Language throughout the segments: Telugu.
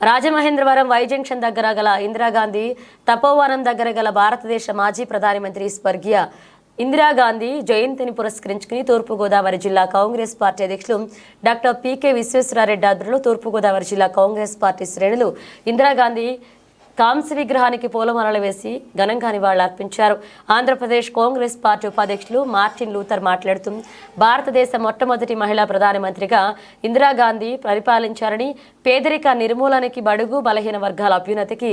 రాజమహేంద్రవరం వై జంక్షన్ దగ్గర గల ఇందిరాగాంధీ తపోవనం దగ్గర గల భారతదేశ మాజీ ప్రధానమంత్రి స్వర్గీయ ఇందిరాగాంధీ జయంతిని పురస్కరించుకుని తూర్పుగోదావరి జిల్లా కాంగ్రెస్ పార్టీ అధ్యక్షులు డాక్టర్ పీకే విశ్వేశ్వరారెడ్డి ఆధ్వర్యంలో తూర్పుగోదావరి జిల్లా కాంగ్రెస్ పార్టీ శ్రేణులు ఇందిరాగాంధీ కాంస్య విగ్రహానికి పూలమాలలు వేసి ఘనంగా నివాళులర్పించారు. ఆంధ్రప్రదేశ్ కాంగ్రెస్ పార్టీ ఉపాధ్యక్షులు మార్టిన్ లూథర్ మాట్లాడుతూ భారతదేశ మొట్టమొదటి మహిళా ప్రధానమంత్రిగా ఇందిరాగాంధీ పరిపాలించారని పేదరిక నిర్మూలనకి బడుగు బలహీన వర్గాల అభ్యున్నతికి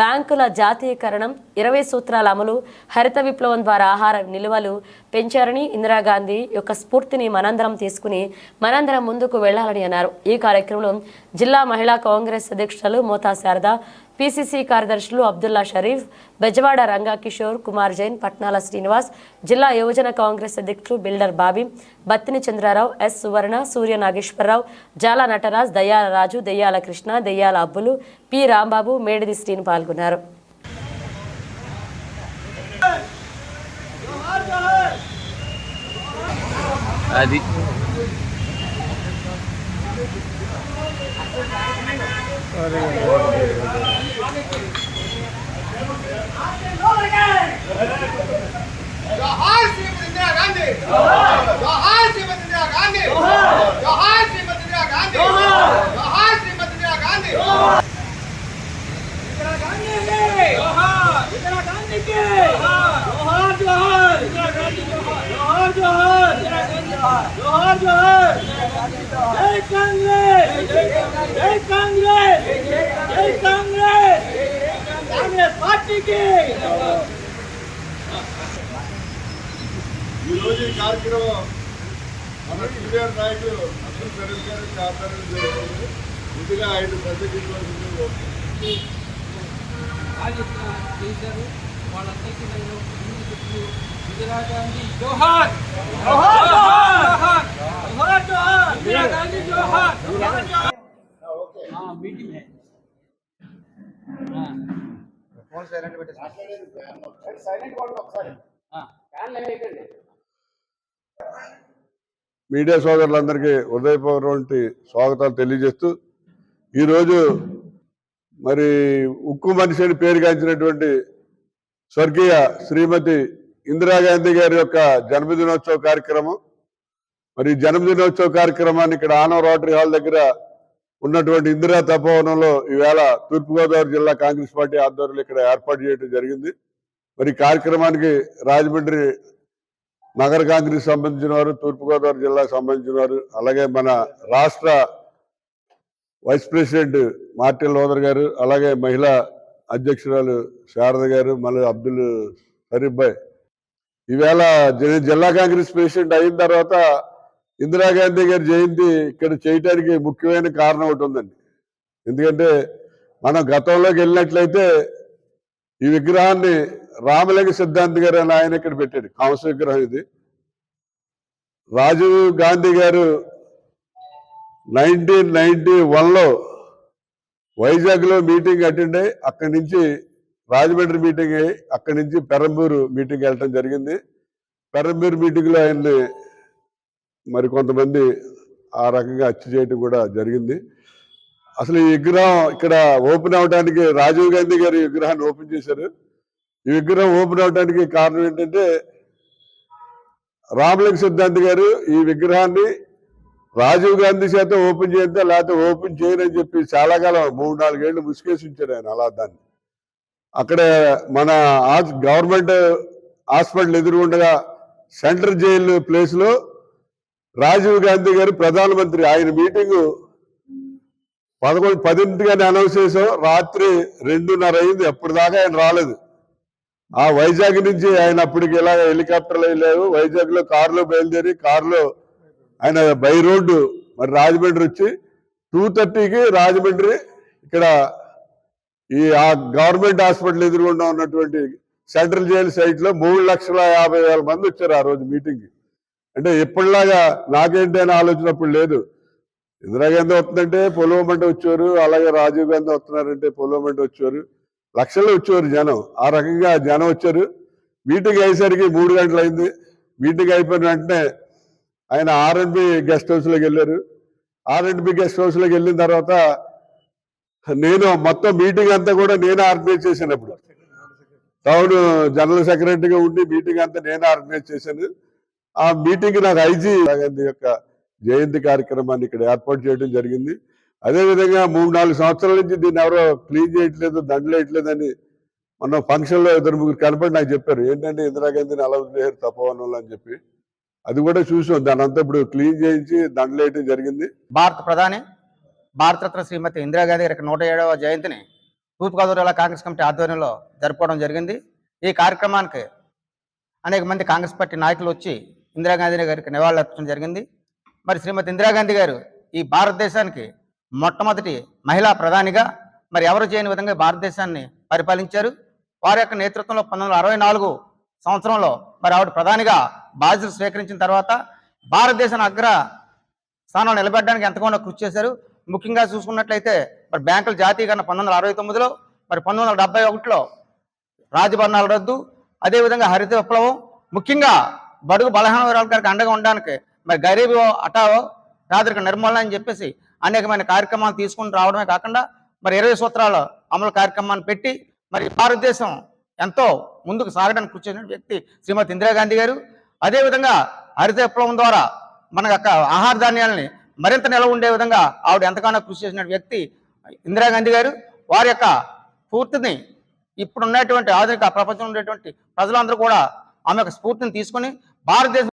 బ్యాంకుల జాతీయకరణం ఇరవై సూత్రాల అమలు హరిత విప్లవం ద్వారా ఆహార నిల్వలు పెంచారని ఇందిరాగాంధీ యొక్క స్ఫూర్తిని మనందరం తీసుకుని మనందరం ముందుకు వెళ్ళాలని అన్నారు. ఈ కార్యక్రమంలో జిల్లా మహిళా కాంగ్రెస్ అధ్యక్షులు మోతా శారద పీసీసీ కార్యదర్శులు అబ్దుల్లా షరీఫ్ బెజవాడ రంగాకిషోర్ కుమార్ జైన్ పట్నాల శ్రీనివాస్ జిల్లా యువజన కాంగ్రెస్ అధ్యక్షులు builder Bobby Battini Chandrarao S Suvarna Surya Nageswararao Jala Nataraj Dayyala Raju Dayyala Krishna Dayyala Abbulu P Rambabu Medidi Srini పాల్గొన్నారు. అది. Hey, Congress! Hey, Congress! ఈరోజు ఈ కార్యక్రమం మన సీనియర్ నాయకులు అబ్దుల్ కరీం గారు ఆధ్వర్యంలో జరుగుతుంది ముందుగా ఆయన ప్రత్యేకించవలసింది ఆదిత్య చేశారు వాళ్ళందరికీ నేను ముందు చెప్తూ ఇందిరాగాంధీ జోహార్ జోహార్ జోహార్ జోహార్ జోహార్ ఇందిరాగాంధీ జోహార్ జోహార్ జోహార్ हाँ. ఫోన్ సైలెంట్ పెట్టేసి సైలెంట్ ఒకసారి. మీడియా సోదరులందరికీ హృదయపూర్వంటి స్వాగతాలు తెలియజేస్తూ ఈరోజు మరి ఉక్కు మనిషి అని పేరుగాంచినటువంటి స్వర్గీయ శ్రీమతి ఇందిరాగాంధీ గారి యొక్క జన్మదినోత్సవ కార్యక్రమం. మరి జన్మదినోత్సవ కార్యక్రమాన్ని ఇక్కడ ఆనవ రోటరీ హాల్ దగ్గర ఉన్నటువంటి ఇందిరా తపోవనంలో ఈవేళ తూర్పుగోదావరి జిల్లా కాంగ్రెస్ పార్టీ ఆధ్వర్యంలో ఇక్కడ ఏర్పాటు చేయడం జరిగింది. మరి కార్యక్రమానికి రాజమండ్రి నగర కాంగ్రెస్ సంబంధించిన వారు తూర్పుగోదావరి జిల్లాకు సంబంధించిన వారు అలాగే మన రాష్ట్ర వైస్ ప్రెసిడెంట్ మార్టిన్ లోదర్ గారు అలాగే మహిళా అధ్యక్షురాలు శారద గారు మళ్ళీ అబ్దుల్ షరీఫ్ భాయ్. ఈవేళ జిల్లా కాంగ్రెస్ ప్రెసిడెంట్ అయిన తర్వాత ఇందిరాగాంధీ గారి జయంతి ఇక్కడ చేయటానికి ముఖ్యమైన కారణం ఒకటి ఉందండి. ఎందుకంటే మనం గతంలోకి వెళ్ళినట్లయితే ఈ విగ్రహాన్ని రామలింగ సిద్ధాంతి గారు అని ఆయన ఇక్కడ పెట్టాడు కాంస విగ్రహం ఇది. రాజీవ్ గాంధీ గారు నైన్టీన్ నైన్టీ వన్లో వైజాగ్లో మీటింగ్ అటెండ్ అయ్యి అక్కడి నుంచి రాజమండ్రి మీటింగ్ అయ్యి అక్కడి నుంచి పెరంబూరు మీటింగ్ వెళ్ళటం జరిగింది. పెరంబూరు మీటింగ్లో ఆయన్ని మరి కొంతమంది ఆ రకంగా హత్య చేయడం కూడా జరిగింది. అసలు ఈ విగ్రహం ఇక్కడ ఓపెన్ అవడానికి రాజీవ్ గాంధీ గారి విగ్రహాన్ని ఓపెన్ చేశారు. ఈ విగ్రహం ఓపెన్ అవడానికి కారణం ఏంటంటే రామలింగ సిద్ధాంతి గారు ఈ విగ్రహాన్ని రాజీవ్ గాంధీ చేత ఓపెన్ చేస్తే లేకపోతే ఓపెన్ చేయరని చెప్పి చాలా కాలం మూడు నాలుగేళ్ళు ముసుకేసి ఉంచారు ఆయన అలా దాన్ని. అక్కడ మన గవర్నమెంట్ హాస్పిటల్ ఎదురుగుండగా సెంట్రల్ జైలు ప్లేస్లో రాజీవ్ గాంధీ గారు ప్రధానమంత్రి ఆయన మీటింగు పదకొండు పదింటిగానే అనౌన్స్ చేసాం రాత్రి రెండున్నర అయింది. ఎప్పటిదాకా ఆయన రాలేదు. ఆ వైజాగ్ నుంచి ఆయన అప్పటికి ఇలా హెలికాప్టర్లు వెళ్ళారు వైజాగ్లో కారులో బయలుదేరి కారులో ఆయన బై రోడ్డు మరి రాజమండ్రి వచ్చి టూ థర్టీకి రాజమండ్రి ఇక్కడ ఈ ఆ గవర్నమెంట్ హాస్పిటల్ ఎదురుగుండా ఉన్నటువంటి సెంట్రల్ జైలు సైట్లో మూడు లక్షల యాభై వేల మంది వచ్చారు ఆ రోజు మీటింగ్కి. అంటే ఎప్పటిలాగా నాకేంటి అని ఆలోచన అప్పుడు లేదు ఇందిరాగాంధీ వస్తుందంటే పొలవమంటే వచ్చారు అలాగే రాజీవ్ గాంధీ వస్తున్నారంటే పొలవమంటే వచ్చారు లక్షలు వచ్చేవారు జనం. ఆ రకంగా జనం వచ్చారు. మీటింగ్ అయ్యేసరికి మూడు గంటలు అయింది. మీటింగ్ అయిపోయిన వెంటనే ఆయన ఆర్ఎండ్బి గెస్ట్ హౌస్లోకి వెళ్ళారు. ఆర్ఎండ్బి గెస్ట్ హౌస్లోకి వెళ్ళిన తర్వాత నేను మొత్తం మీటింగ్ అంతా కూడా నేనే ఆర్గనైజ్ చేశాను అప్పుడు. టౌన్ జనరల్ సెక్రటరీగా ఉండి మీటింగ్ అంతా నేనే ఆర్గనైజ్ చేశాను. ఆ మీటింగ్ నాకు ఐజీ గాంధీ యొక్క జయంతి కార్యక్రమాన్ని ఇక్కడ ఏర్పాటు చేయడం జరిగింది. అదే విధంగా మూడు నాలుగు సంవత్సరాల నుంచి దీన్ని ఎవరో క్లీన్ చేయట్లేదు దండలేయట్లేదని మనం ఫంక్షన్లో ఇద్దరు ముగ్గురు కనపడి నాకు చెప్పారు. ఏంటంటే ఇందిరాగాంధీని అలా వదిలేరు తపోవనంలో అని చెప్పి. అది కూడా చూసాం. దాని అంతా ఇప్పుడు క్లీన్ చేయించి దండలేయటం జరిగింది. భారత ప్రధాని భారతరత్న శ్రీమతి ఇందిరాగాంధీ గారి నూట ఏడవ జయంతిని తూర్పుగోదావరి జిల్లా కాంగ్రెస్ కమిటీ ఆధ్వర్యంలో జరుపుకోవడం జరిగింది. ఈ కార్యక్రమానికి అనేక మంది కాంగ్రెస్ పార్టీ నాయకులు వచ్చి ఇందిరాగాంధీ గారికి నివాళులర్పించడం జరిగింది. మరి శ్రీమతి ఇందిరాగాంధీ గారు ఈ భారతదేశానికి మొట్టమొదటి మహిళా ప్రధానిగా మరి ఎవరు చేయని విధంగా భారతదేశాన్ని పరిపాలించారు? వారి యొక్క నేతృత్వంలో పంతొమ్మిది వందల అరవై నాలుగు సంవత్సరంలో మరి ఆవిడ ప్రధానిగా బాధ్యతలు స్వీకరించిన తర్వాత భారతదేశాన్ని అగ్ర స్థానంలో నిలబెట్టడానికి ఎంతగానో కృషి చేశారు. ముఖ్యంగా చూసుకున్నట్లయితే మరి బ్యాంకుల జాతీయకరణ పంతొమ్మిది వందల అరవై తొమ్మిదిలో మరి పంతొమ్మిది వందల డెబ్బై ఒకటిలో రాజభరణాల రద్దు అదేవిధంగా హరిత విప్లవం ముఖ్యంగా బడుగు బలహీన వర్గాలకు గారికి అండగా ఉండడానికి మరి గరీబ్ అటావో పేదరిక నిర్మూలన అని చెప్పేసి అనేకమైన కార్యక్రమాలు తీసుకుని రావడమే కాకుండా మరి ఇరవై సూత్రాల అమలు కార్యక్రమాన్ని పెట్టి మరి భారతదేశం ఎంతో ముందుకు సాగడానికి కృషి చేసిన వ్యక్తి శ్రీమతి ఇందిరాగాంధీ గారు. అదేవిధంగా హరిత విప్లవం ద్వారా మన యొక్క ఆహార ధాన్యాలని మరింత నిలవ ఉండే విధంగా ఆవిడ ఎంతగానో కృషి చేసిన వ్యక్తి ఇందిరాగాంధీ గారు. వారి యొక్క స్ఫూర్తిని ఇప్పుడు ఉన్నటువంటి ఆధునిక ప్రపంచంలో ఉండేటువంటి ప్రజలందరూ కూడా ఆమె యొక్క స్ఫూర్తిని తీసుకొని భారతదేశం